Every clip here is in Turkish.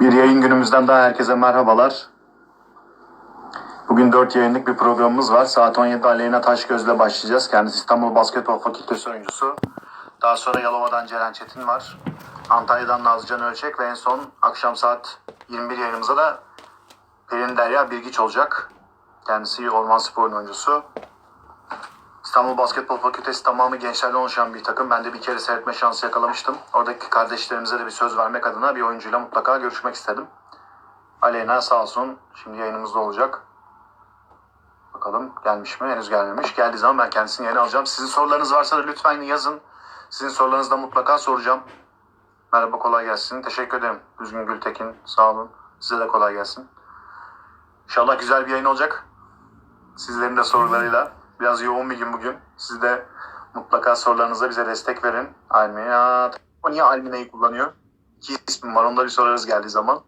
Bir yayın günümüzden daha herkese merhabalar. Bugün 4 yayınlık bir programımız var. Saat 17'de Aleyna Taşgöz'le başlayacağız. Kendisi İstanbul Basketbol Fakültesi oyuncusu. Daha sonra Yalova'dan Ceren Çetin var. Antalya'dan Nazcan Ölçek ve en son akşam saat 21 yayınımızda da Pelin Derya Bilgiç olacak. Kendisi Orman Spor'un oyuncusu. İstanbul Basketbol Fakültesi tamamı gençlerden oluşan bir takım. Ben de bir kere seyretme şansı yakalamıştım. Oradaki kardeşlerimize de bir söz vermek adına bir oyuncuyla mutlaka görüşmek istedim. Aleyna sağ olsun şimdi yayınımızda olacak. Bakalım gelmiş mi? Henüz gelmemiş. Geldiği zaman ben kendisini yayına alacağım. Sizin sorularınız varsa da lütfen yazın. Sizin sorularınızı da mutlaka soracağım. Merhaba kolay gelsin. Teşekkür ederim. Düzgün Gültekin sağ olun. Size de kolay gelsin. İnşallah güzel bir yayın olacak. Sizlerin de sorularıyla. Biraz yoğun bir gün bugün. Siz de mutlaka sorularınızla bize destek verin. Almina. O niye Almina'yı kullanıyor? İki ismim var. Onları bir sorarız geldiği zaman.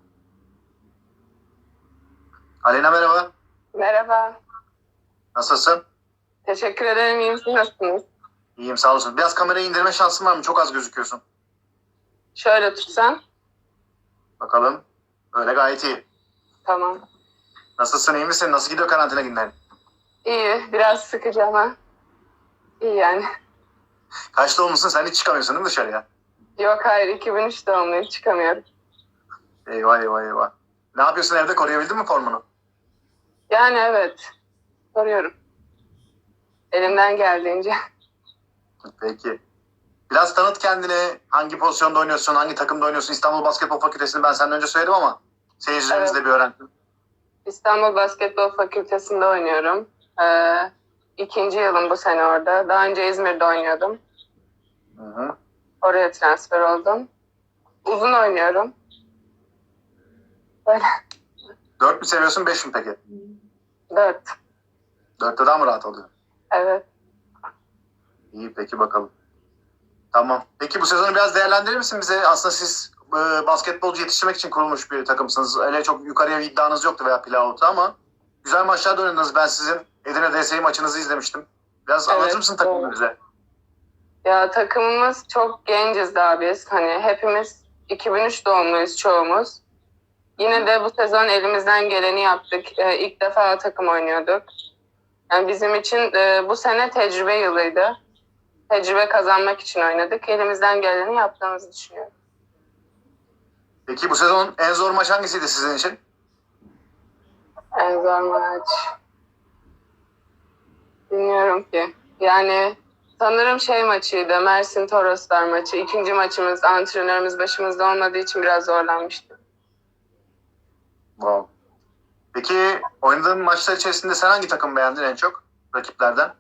Aleyna merhaba. Merhaba. Nasılsın? Teşekkür ederim. İyiyim. Siz nasılsınız? İyiyim sağ olasın. Biraz kamerayı indirme şansın var mı? Çok az gözüküyorsun. Şöyle tutsan. Bakalım. Öyle gayet iyi. Tamam. Nasılsın? iyi misin? Nasıl gidiyor karantina günleri? İyi. Biraz sıkıcı ama. iyi yani. Kaçta olmuşsun? Sen hiç çıkamıyorsun değil mi dışarıya? Yok hayır. 2003 doğumluyum. Çıkamıyorum. Eyvah eyvah eyvah. Ne yapıyorsun evde? Koruyabildin mi formunu? Yani evet. Soruyorum. Elimden geldiğince. Peki. Biraz tanıt kendini. Hangi pozisyonda oynuyorsun? Hangi takımda oynuyorsun? İstanbul Basketbol Fakültesini ben senden önce söyledim ama seyircilerimiz Evet. de bir öğrensin. İstanbul Basketbol Fakültesi'nde oynuyorum. Ee, ikinci yılım bu sene orada. Daha önce İzmir'de oynuyordum. Hı hı. Oraya transfer oldum. Uzun oynuyorum. Böyle. Dört mü seviyorsun? Beş mi peki? Dört. Dörtte daha mı rahat oluyor? Evet. İyi peki bakalım. Tamam. Peki bu sezonu biraz değerlendirir misin bize? Aslında siz e, basketbolcu yetiştirmek için kurulmuş bir takımsınız. Öyle çok yukarıya bir iddianız yoktu veya playout'ta ama güzel maçlar da oynadınız. Ben sizin Edirne DSİ maçınızı izlemiştim. Biraz Evet, anlatır mısın takımı doğru. bize? Ya takımımız çok genciz daha biz. Hani hepimiz 2003 doğumluyuz çoğumuz. Yine de bu sezon elimizden geleni yaptık. Ee, ilk defa takım oynuyorduk. Yani bizim için e, bu sene tecrübe yılıydı. Tecrübe kazanmak için oynadık. Elimizden geleni yaptığımızı düşünüyorum. Peki bu sezon en zor maç hangisiydi sizin için? En zor maç. Bilmiyorum ki. Yani sanırım şey maçıydı. Mersin Toroslar maçı. İkinci maçımız antrenörümüz başımızda olmadığı için biraz zorlanmıştık. Wow. Peki oynadığın maçlar içerisinde sen hangi takım beğendin en çok rakiplerden?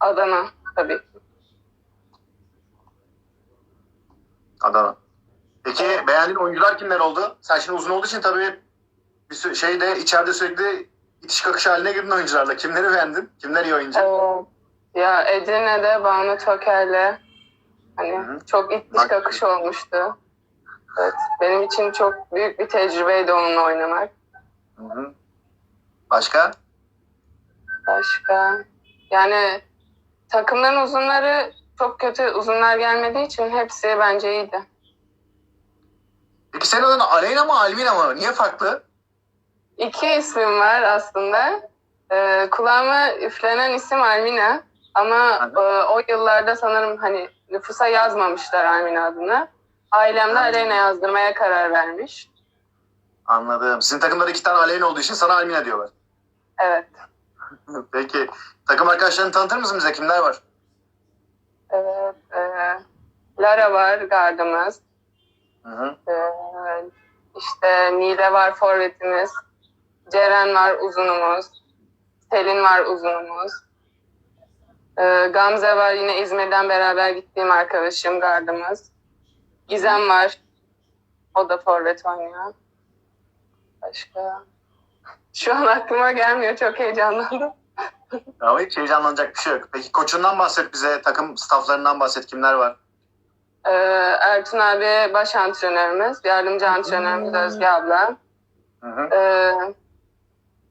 Adana tabii ki. Adana. Peki beğendiğin oyuncular kimler oldu? Sen şimdi uzun olduğu için tabii bir sü- şeyde içeride sürekli itiş kakış haline girdin oyuncularla. Kimleri beğendin? Kimler iyi oyuncu? Evet. Ya Edirne'de Banu Toker'le hani Hı hı. çok itiş kakış olmuştu. Evet. Benim için çok büyük bir tecrübeydi onunla oynamak. Hı hı. Başka? Başka? Yani takımların uzunları çok kötü uzunlar gelmediği için hepsi bence iyiydi. Peki senin adın Aleyna mı Almina mı? Niye farklı? İki ismim var aslında. Ee, kulağıma üflenen isim Almina. Ama e, o yıllarda sanırım hani nüfusa yazmamışlar Almina adını. Ailem de Hı. Aleyna yazdırmaya karar vermiş. Anladım. Sizin takımda iki tane Aleyna olduğu için sana Almina diyorlar. Evet. Peki takım arkadaşlarını tanıtır mısın bize? Kimler var? Evet. e, Lara var gardımız. Hı hı. E, işte Nile var forvetimiz. Ceren var uzunumuz. Selin var uzunumuz. E, Gamze var yine İzmir'den beraber gittiğim arkadaşım gardımız. Gizem var. O da forvet oynuyor. Başka? Şu an aklıma gelmiyor. Çok heyecanlandım. Ama hiç heyecanlanacak bir şey yok. Peki koçundan bahset bize. Takım stafflarından bahset. Kimler var? Ee, Ertun abi baş antrenörümüz, yardımcı antrenörümüz Özge abla. Hı hı. Ee,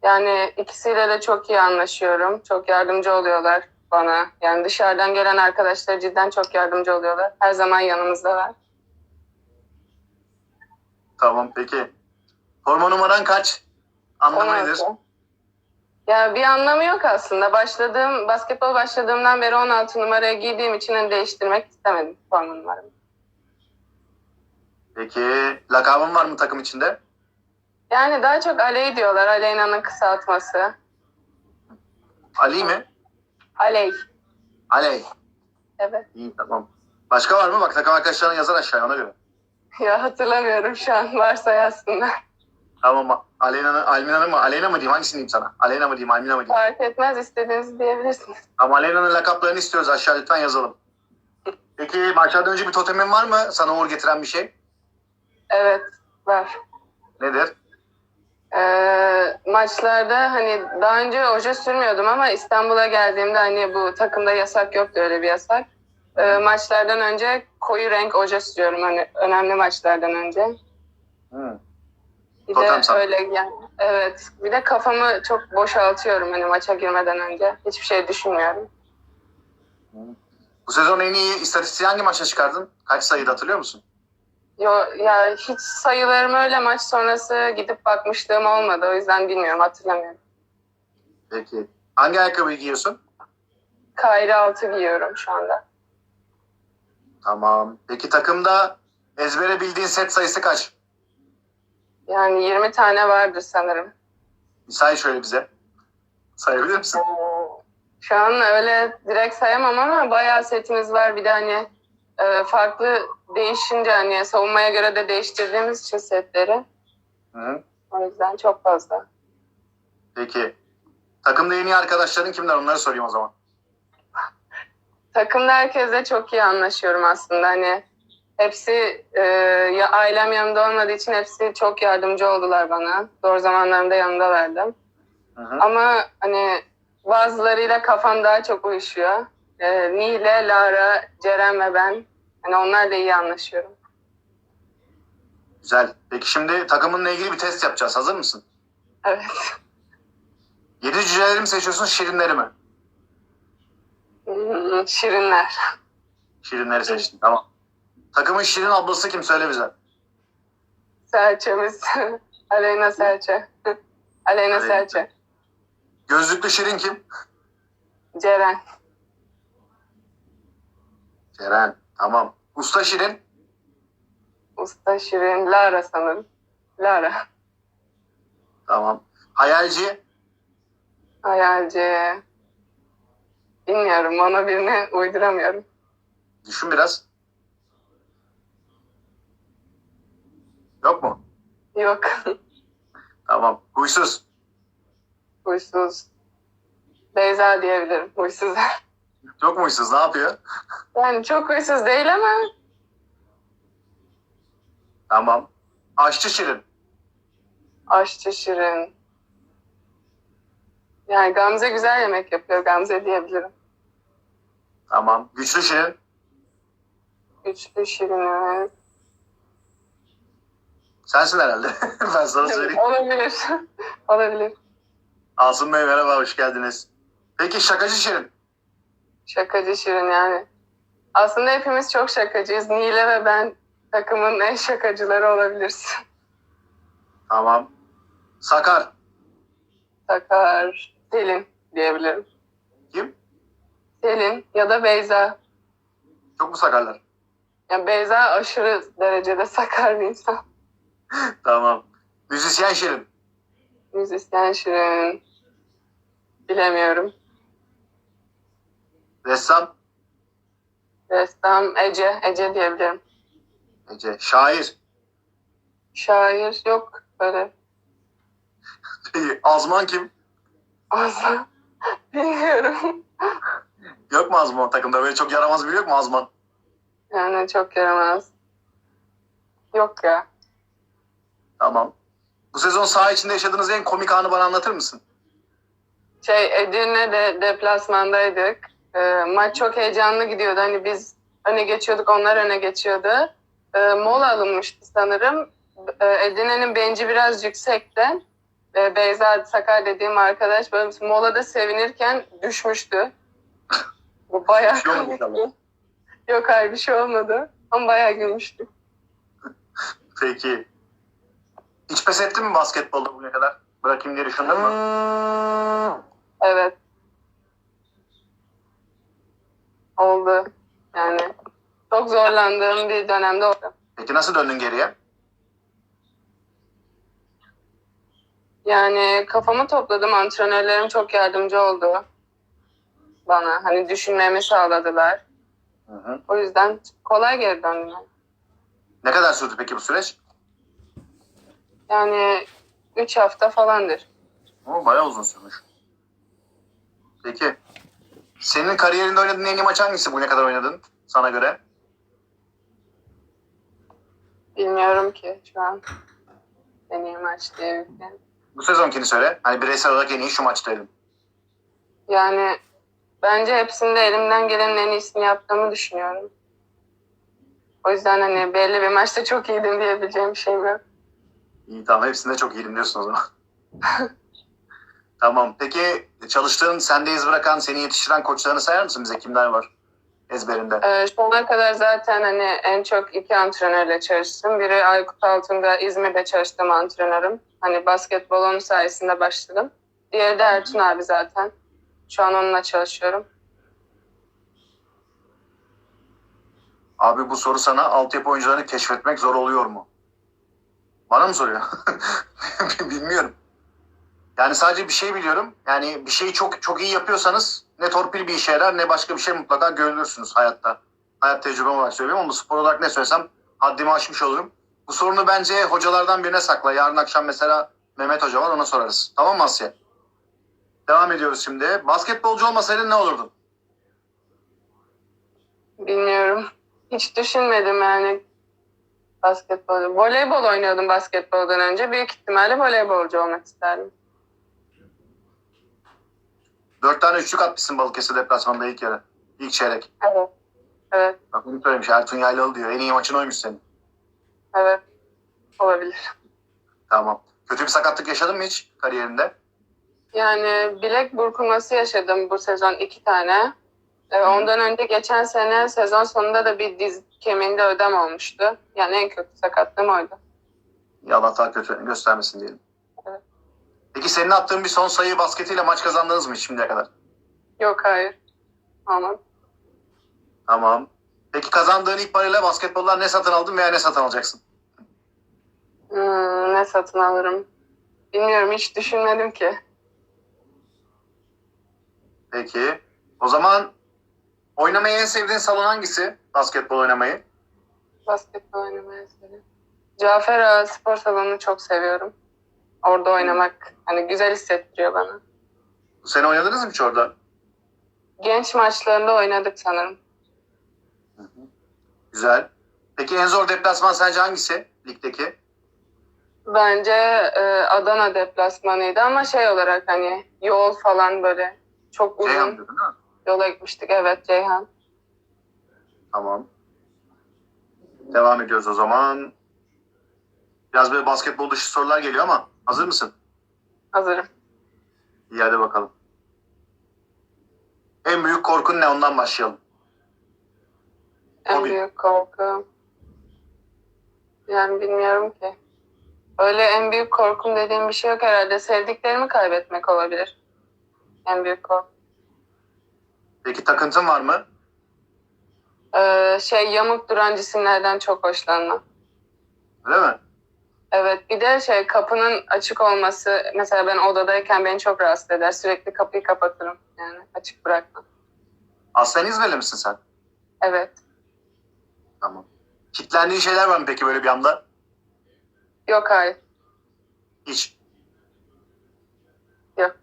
yani ikisiyle de çok iyi anlaşıyorum. Çok yardımcı oluyorlar bana. Yani dışarıdan gelen arkadaşlar cidden çok yardımcı oluyorlar. Her zaman yanımızdalar. Tamam peki. Forma numaran kaç? Anlamı nedir? 16. Ya bir anlamı yok aslında. Başladığım, basketbol başladığımdan beri 16 numaraya giydiğim için hani değiştirmek istemedim forma numaramı. Peki lakabın var mı takım içinde? Yani daha çok Aley diyorlar. Aleyna'nın kısaltması. Ali mi? Aley. Aley. Evet. İyi tamam. Başka var mı? Bak takım arkadaşlarına yazar aşağıya ona göre. Ya hatırlamıyorum şu an. Varsa yazsınlar. Tamam. Aleyna'nın, Almina'nın mı? Aleyna mı diyeyim? Hangisini diyeyim sana? Aleyna mı diyeyim? Almina mı diyeyim? Fark etmez istediğinizi diyebilirsiniz. Ama Aleyna'nın lakaplarını istiyoruz aşağı lütfen yazalım. Peki maçlardan önce bir totemin var mı? Sana uğur getiren bir şey. Evet. Var. Nedir? Maçlarda hani daha önce oje sürmüyordum ama İstanbul'a geldiğimde hani bu takımda yasak yoktu öyle bir yasak. Ee, maçlardan önce koyu renk oje sürüyorum hani önemli maçlardan önce. Hı. Bir Totem de sandım. öyle yani evet. Bir de kafamı çok boşaltıyorum hani maça girmeden önce. Hiçbir şey düşünmüyorum. Bu sezon en iyi istatistiği hangi maçta çıkardın? Kaç sayıda hatırlıyor musun? Yo, ya hiç sayılarımı öyle maç sonrası gidip bakmışlığım olmadı. O yüzden bilmiyorum hatırlamıyorum. Peki. Hangi ayakkabıyı giyiyorsun? Kayra altı giyiyorum şu anda. Tamam. Peki takımda ezbere bildiğin set sayısı kaç? Yani 20 tane vardır sanırım. Bir say şöyle bize. Sayabilir misin? Şu an öyle direkt sayamam ama bayağı setimiz var. Bir de hani e, farklı değişince hani savunmaya göre de değiştirdiğimiz için setleri. Hı. O yüzden çok fazla. Peki. Takımda en iyi arkadaşların kimler? Onları sorayım o zaman. Takımda herkesle çok iyi anlaşıyorum aslında. Hani hepsi e, ya ailem yanımda olmadığı için hepsi çok yardımcı oldular bana. Zor zamanlarımda yanımdalardı. Hı hı. Ama hani bazılarıyla kafam daha çok uyuşuyor. E, Nile, Lara, Ceren ve ben. Hani onlarla iyi anlaşıyorum. Güzel. Peki şimdi takımınla ilgili bir test yapacağız. Hazır mısın? Evet. Yedi cüceleri mi seçiyorsun, şirinleri mi? Hmm, Şirinler. Şirinleri seçtin. Tamam. Takımın şirin ablası kim? Söyle bize. Serçemiz. Aleyna Serçe. Aleyna Aleyna. Serçe. Gözlüklü şirin kim? Ceren. Ceren. Tamam. Usta şirin. Usta Şirin. Lara sanırım. Lara. Tamam. Hayalci. Hayalci. Bilmiyorum. Ona birini uyduramıyorum. Düşün biraz. Yok mu? Yok. Tamam. Huysuz. Huysuz. Beyza diyebilirim. Huysuz. Yok mu huysuz? Ne yapıyor? yani çok huysuz değil ama Tamam. Aşçı şirin. aşçı Şirin. Yani Gamze güzel yemek yapıyor. Gamze diyebilirim. Tamam. Güçlü şirin. Güçlü Şirin'imiz. Sensin herhalde. ben sana söyleyeyim. Olabilir. Olabilir. Asım Bey merhaba. Hoş geldiniz. Peki şakacı şirin. Şakacı Şirin yani. Aslında hepimiz çok şakacıyız. Nile ve ben takımın en şakacıları olabiliriz. Tamam. Sakar. Sakar, Selin diyebilirim. Kim? Selin ya da Beyza. Çok mu sakarlar? Yani Beyza aşırı derecede sakar bir insan. Tamam. Müzisyen şirin. Müzisyen Şirin. Bilemiyorum. Ressam. Ressam Ece. Ece diyebilirim. Ece. Şair. Şair yok böyle. Peki, Azman kim? Asla. Bilmiyorum. Yok mu Azman takımda? Böyle çok yaramaz biri yok mu Azman? Yani çok yaramaz. Yok ya. Tamam. Bu sezon saha içinde yaşadığınız en komik anı bana anlatır mısın? Şey Edirne'de deplasmandaydık. Ee, maç çok heyecanlı gidiyordu. Hani biz öne geçiyorduk, onlar öne geçiyordu. Ee, mola alınmıştı sanırım. Ee, Edirne'nin benci biraz yüksekte. Ee, Beyza Sakar dediğim arkadaş böyle molada sevinirken düşmüştü. Bu bayağı şey komikti. Yok hayır bir şey olmadı. Ama bayağı gülmüştük. Peki. Hiç pes ettin mi basketbolda bugüne kadar? Bırakayım diye düşündün mü? Evet. Oldu. Yani çok zorlandığım bir dönemde oldu. Peki nasıl döndün geriye? Yani kafamı topladım. Antrenörlerim çok yardımcı oldu bana. Hani düşünmemi sağladılar. Hı hı. O yüzden kolay geri döndüm. Ne kadar sürdü peki bu süreç? Yani 3 hafta falandır. O bayağı uzun sürmüş. Peki. Senin kariyerinde oynadığın en iyi maç hangisi bugüne kadar oynadın sana göre? Bilmiyorum ki şu an. En iyi maç diye bir şey. Bu sezonkini söyle. Hani bireysel olarak en iyi şu maç dedim. Yani bence hepsinde elimden gelenin en iyisini yaptığımı düşünüyorum. O yüzden hani belli bir maçta çok iyiydim diyebileceğim bir şeyim yok. İyi tamam hepsinde çok iyiyim diyorsun o zaman. tamam. Peki çalıştığın, sende iz bırakan, seni yetiştiren koçlarını sayar mısın bize? Kimler var ezberinde? Ee, şu ana kadar zaten hani en çok iki antrenörle çalıştım. Biri Aykut Altun'da İzmir'de çalıştığım antrenörüm. Hani basketbol onun sayesinde başladım. Diğeri de Ertun abi zaten. Şu an onunla çalışıyorum. Abi bu soru sana altyapı oyuncularını keşfetmek zor oluyor mu? Bana mı soruyor? Bilmiyorum. Yani sadece bir şey biliyorum. Yani bir şeyi çok çok iyi yapıyorsanız ne torpil bir işe yarar ne başka bir şey mutlaka görülürsünüz hayatta. Hayat tecrübem olarak söylüyorum ama spor olarak ne söylesem haddimi aşmış olurum. Bu sorunu bence hocalardan birine sakla. Yarın akşam mesela Mehmet Hoca var ona sorarız. Tamam mı Asya? Devam ediyoruz şimdi. Basketbolcu olmasaydın ne olurdun? Bilmiyorum. Hiç düşünmedim yani basketbol. Voleybol oynuyordum basketboldan önce. Büyük ihtimalle voleybolcu olmak isterdim. Dört tane üçlük atmışsın Balıkesir deplasmanda ilk yarı. İlk çeyrek. Evet. Evet. Bak bunu söylemiş. Ertuğrul Yaylalı diyor. En iyi maçın oymuş senin. Evet. Olabilir. Tamam. Kötü bir sakatlık yaşadın mı hiç kariyerinde? Yani bilek burkulması yaşadım bu sezon iki tane. Ee, ondan önce geçen sene sezon sonunda da bir diz kemiğinde ödem olmuştu. Yani en kötü sakatlığım oydu. Ya Allah daha kötü göstermesin diyelim. Peki senin attığın bir son sayı basketiyle maç kazandınız mı şimdiye kadar? Yok hayır. Aman. Tamam. Peki kazandığın ilk parayla basketboldan ne satın aldın veya ne satın alacaksın? Hmm, ne satın alırım? Bilmiyorum hiç düşünmedim ki. Peki. O zaman oynamayı en sevdiğin salon hangisi? Basketbol oynamayı. Basketbol oynamayı seviyorum. Cafer Ağa spor salonunu çok seviyorum. Orada oynamak hani güzel hissettiriyor bana. Bu sene oynadınız mı hiç orada? Genç maçlarında oynadık sanırım. Güzel. Peki en zor deplasman sence hangisi ligdeki? Bence e, Adana deplasmanıydı ama şey olarak hani yol falan böyle çok uzun Ceyhan değil mi? yola gitmiştik. Evet Ceyhan. Tamam. Devam ediyoruz o zaman. Biraz böyle basketbol dışı sorular geliyor ama hazır mısın? Hazırım. İyi hadi bakalım. En büyük korkun ne ondan başlayalım. En Hobi. büyük korkum. Yani bilmiyorum ki. Öyle en büyük korkum dediğim bir şey yok herhalde. Sevdiklerimi kaybetmek olabilir. En büyük korkum. Peki takıntın var mı? Ee, şey yamuk duran cisimlerden çok hoşlanmam. Öyle mi? Evet bir de şey kapının açık olması mesela ben odadayken beni çok rahatsız eder. Sürekli kapıyı kapatırım yani açık bırakmam. Aslen İzmirli misin sen? Evet. Tamam. Kitlendiğin şeyler var mı peki böyle bir anda? Yok hayır. Hiç. Yok.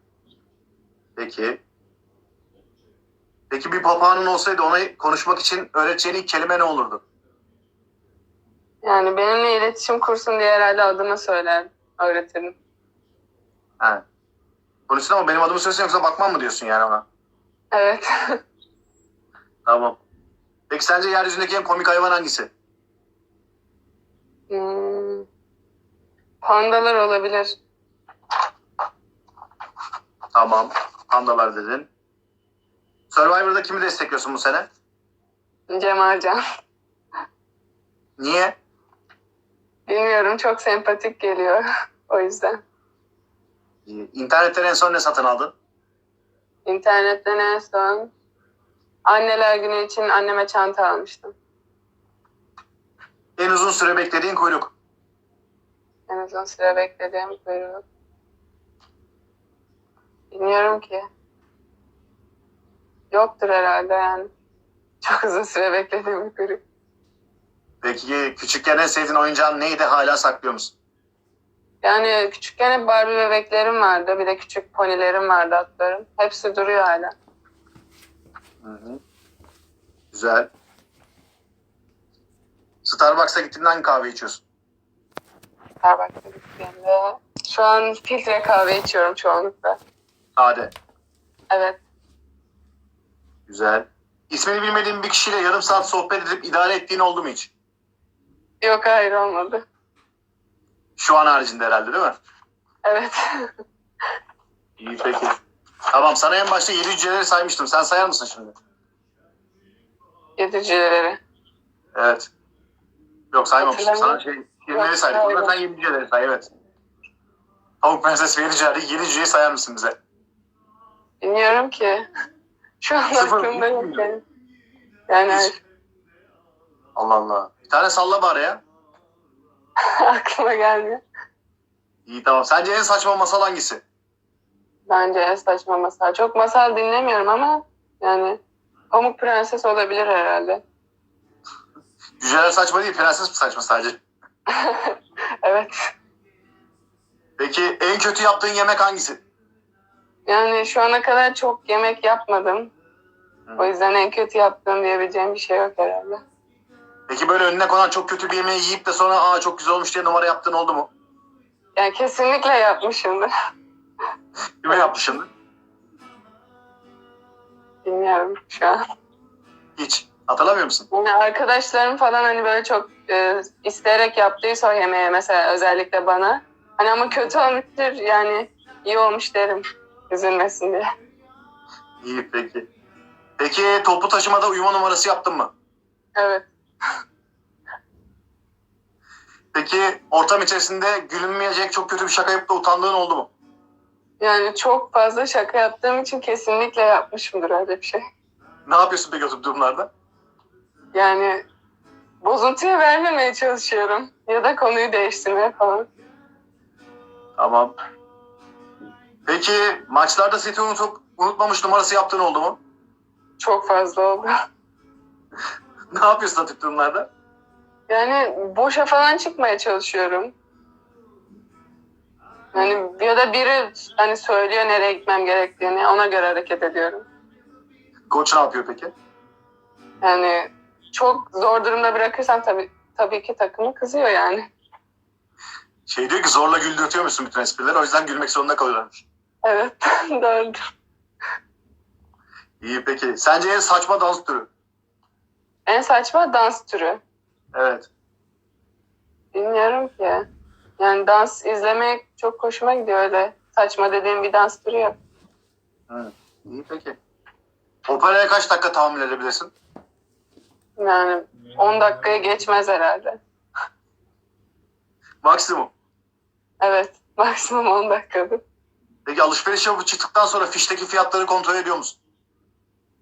Peki. Peki bir papağanın olsaydı ona konuşmak için öğreteceğin ilk kelime ne olurdu? Yani benimle iletişim kursun diye herhalde adımı söyler, öğretirim. He. Konuşsun ama benim adımı söylesin yoksa bakmam mı diyorsun yani ona? Evet. Tamam. Peki sence yeryüzündeki en komik hayvan hangisi? Hmm. Pandalar olabilir. Tamam. Pandalar dedin. Survivor'da kimi destekliyorsun bu sene? Cemalcan. Niye? Bilmiyorum çok sempatik geliyor o yüzden. İyi. İnternetten en son ne satın aldın? İnternetten en son anneler günü için anneme çanta almıştım. En uzun süre beklediğin kuyruk. En uzun süre beklediğim kuyruk. Bilmiyorum ki. Yoktur herhalde yani. Çok uzun süre beklediğim bir kuyruk. Peki küçükken en sevdiğin oyuncağın neydi hala saklıyor musun? Yani küçükken hep Barbie bebeklerim vardı. Bir de küçük ponilerim vardı atlarım. Hepsi duruyor hala. Hı hı. Güzel. Starbucks'a gittiğinde hangi kahve içiyorsun? Starbucks'a gittiğimde. Şu an filtre kahve içiyorum çoğunlukla. Sade. Evet. Güzel. İsmini bilmediğin bir kişiyle yarım saat sohbet edip idare ettiğin oldu mu hiç? Yok hayır olmadı. Şu an haricinde herhalde değil mi? Evet. İyi peki. Tamam sana en başta 7 hücreleri saymıştım. Sen sayar mısın şimdi? Yedicileri. Evet. Yok saymamıştım. Sana şey, hücreleri Yok, saydım. Burada sen 7 hücreleri say evet. Tavuk prenses ve 7 hücreleri 7 hücreyi sayar mısın bize? Bilmiyorum ki. Şu an Sıfır, aklımda yok. Yani Hiç. Allah Allah. Bir tane salla bari ya. aklıma gelmiyor. İyi tamam. Sence en saçma masal hangisi? Bence en saçma masal. Çok masal dinlemiyorum ama yani Pamuk Prenses olabilir herhalde. Cüceler saçma değil, prenses mi saçma sadece? Evet. Peki en kötü yaptığın yemek hangisi? Yani şu ana kadar çok yemek yapmadım. Hı. O yüzden en kötü yaptığım diyebileceğim bir şey yok herhalde. Peki böyle önüne konan çok kötü bir yemeği yiyip de sonra aa çok güzel olmuş diye numara yaptığın oldu mu? Yani kesinlikle yapmışımdır. Kime yapmışsındır? Bilmiyorum şu an. Hiç. Hatırlamıyor musun? Yani arkadaşlarım falan hani böyle çok e, isteyerek yaptıysa o yemeği mesela özellikle bana. Hani ama kötü olmuştur yani iyi olmuş derim. Üzülmesin diye. İyi peki. Peki toplu taşımada uyuma numarası yaptın mı? Evet. Peki ortam içerisinde gülünmeyecek çok kötü bir şaka yapıp da utandığın oldu mu? Yani çok fazla şaka yaptığım için kesinlikle yapmışımdır öyle bir şey. Ne yapıyorsun peki o tip durumlarda? Yani bozuntuya vermemeye çalışıyorum. Ya da konuyu değiştirmeye falan. Tamam. Peki maçlarda seti unutup unutmamış numarası yaptığın oldu mu? Çok fazla oldu. Ne yapıyorsun o tip durumlarda? Yani boşa falan çıkmaya çalışıyorum. Yani ya da biri hani söylüyor nereye gitmem gerektiğini ona göre hareket ediyorum. Koç ne yapıyor peki? Yani çok zor durumda bırakırsam tabii tabii ki takımı kızıyor yani. Şey diyor ki zorla güldürtüyor musun bütün esprileri o yüzden gülmek zorunda kalıyorlarmış. Evet doğru. İyi peki. Sence en saçma dans türü? En saçma dans türü. Evet. Bilmiyorum ki. Yani dans izlemek çok hoşuma gidiyor öyle. Saçma dediğim bir dans türü yok. Hı. İyi peki. Operaya kaç dakika tahammül edebilirsin? Yani 10 dakikaya geçmez herhalde. Maksimum. Evet maksimum 10 dakikadır. Peki alışveriş yapıp çıktıktan sonra fişteki fiyatları kontrol ediyor musun?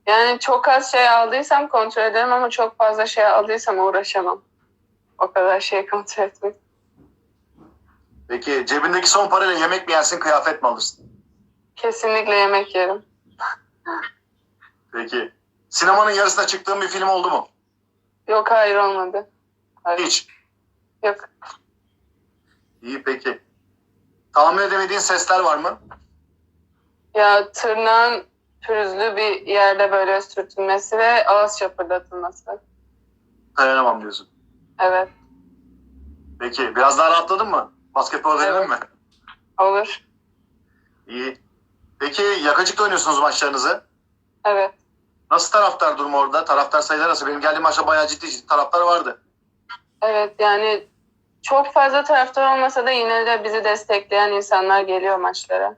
Yani çok az şey aldıysam kontrol ederim ama çok fazla şey aldıysam uğraşamam. O kadar şey kontrol etmek. Peki cebindeki son parayla yemek mi yersin, kıyafet mi alırsın? Kesinlikle yemek yerim. Peki. Sinemanın yarısına çıktığın bir film oldu mu? Yok hayır olmadı. Hayır. Hiç. Yok. İyi peki. Tahammül edemediğin sesler var mı? Ya tırnağın pürüzlü bir yerde böyle sürtünmesi ve ağız şapırdatılması. Dayanamam diyorsun. Evet. Peki biraz daha rahatladın mı? Basketbol Evet. mi? Olur. İyi. Peki yakacıkta oynuyorsunuz maçlarınızı. Evet. Nasıl taraftar durumu orada? Taraftar sayıları nasıl? Benim geldiğim maçta bayağı ciddi ciddi taraftar vardı. Evet yani çok fazla taraftar olmasa da yine de bizi destekleyen insanlar geliyor maçlara.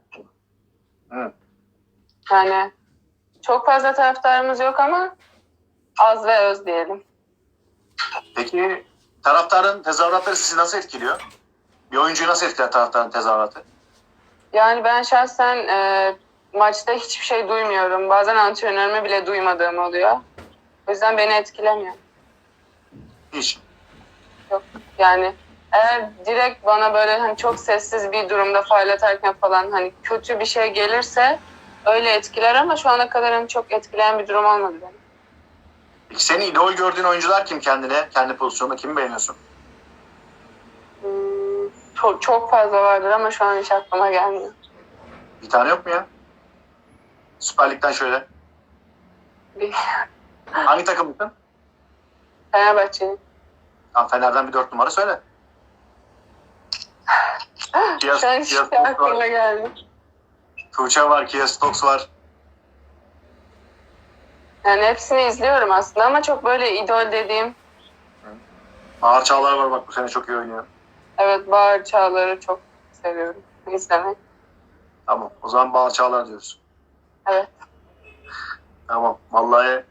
Hı. Yani çok fazla taraftarımız yok ama az ve öz diyelim. Peki taraftarın tezahüratları sizi nasıl etkiliyor? Bir oyuncuyu nasıl etkiler taraftarın tezahüratı? Yani ben şahsen e, maçta hiçbir şey duymuyorum. Bazen antrenörüme bile duymadığım oluyor. O yüzden beni etkilemiyor. Hiç. Yok. Yani eğer direkt bana böyle hani çok sessiz bir durumda faal atarken falan hani kötü bir şey gelirse öyle etkiler ama şu ana kadar hani çok etkileyen bir durum olmadı benim. Peki senin idol gördüğün oyuncular kim kendine? Kendi pozisyonunda kimi beğeniyorsun? Hmm, çok, çok fazla vardır ama şu an hiç aklıma gelmiyor. Bir tane yok mu ya? Süper Lig'den şöyle. Bir Hangi takımlısın? Fenerbahçe'nin. Tamam Fener'den bir dört numara söyle. Şu an şey aklıma var. Tuğçe var, Kia Stokes var. Yani hepsini izliyorum aslında ama çok böyle idol dediğim Ağır Çağlar var bak bu sene çok iyi oynuyor. evet Bağır Çağlar'ı çok seviyorum izlemek. Tamam o zaman Bağır Çağlar diyoruz. Evet. Tamam vallahi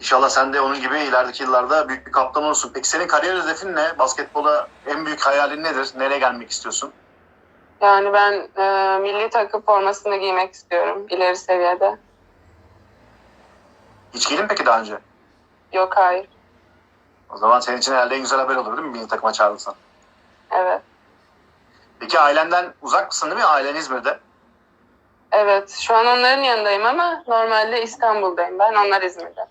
inşallah sen de onun gibi ilerideki yıllarda büyük bir kaptan olursun. Peki senin kariyer hedefin ne? Basketbola en büyük hayalin nedir? Nereye gelmek istiyorsun? Yani ben e, milli takım formasını giymek istiyorum ileri seviyede. Hiç giydin peki daha önce? Yok hayır. O zaman senin için herhalde en güzel haber olur değil mi? Milli takıma çağrılsan. Evet. Peki ailenden uzak mısın değil mi? Ailen İzmir'de. Evet. Şu an onların yanındayım ama normalde İstanbul'dayım. Ben onlar İzmir'de.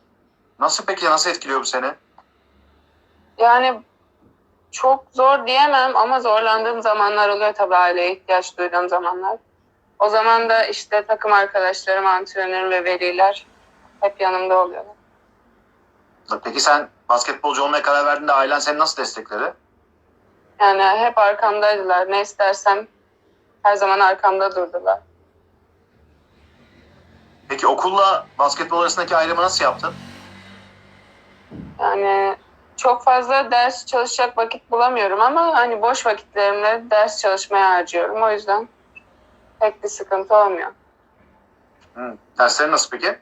Nasıl peki? Nasıl etkiliyor bu seni? Yani çok zor diyemem ama zorlandığım zamanlar oluyor tabii aileye ihtiyaç duyduğum zamanlar. O zaman da işte takım arkadaşlarım, antrenörüm ve veliler hep yanımda oluyorlar. Peki sen basketbolcu olmaya karar verdiğinde ailen seni nasıl destekledi? Yani hep arkamdaydılar. Ne istersem her zaman arkamda durdular. Peki okulla basketbol arasındaki ayrımı nasıl yaptın? Yani çok fazla ders çalışacak vakit bulamıyorum ama hani boş vakitlerimde ders çalışmaya harcıyorum. O yüzden pek bir sıkıntı olmuyor. Hı. Derslerin nasıl peki?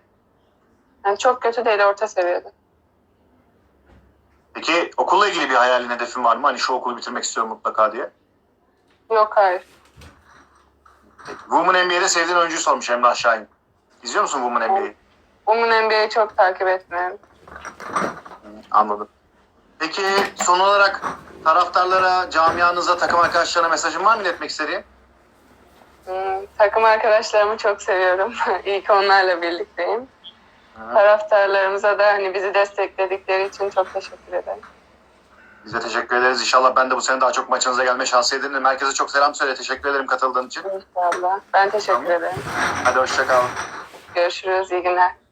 Yani çok kötü değil, orta seviyede. Peki okulla ilgili bir hayalin, hedefin var mı? Hani şu okulu bitirmek istiyorum mutlaka diye. Yok hayır. Peki. Women NBA'de sevdiğin oyuncuyu sormuş Emrah Şahin. İzliyor musun Women NBA'yi? Women NBA'yi çok takip etmiyorum. Anladım. Peki son olarak taraftarlara, camianıza, takım arkadaşlarına mesajın var mı iletmek istediğin? Hmm, takım arkadaşlarımı çok seviyorum. İyi ki onlarla birlikteyim. Taraftarlarımıza da hani bizi destekledikleri için çok teşekkür ederim. Biz de teşekkür ederiz. İnşallah ben de bu sene daha çok maçınıza gelme şansı edinirim. Herkese çok selam söyle. Teşekkür ederim katıldığın için. İnşallah. Ben teşekkür Tamam. ederim. Hadi hoşça kal. Görüşürüz. İyi günler.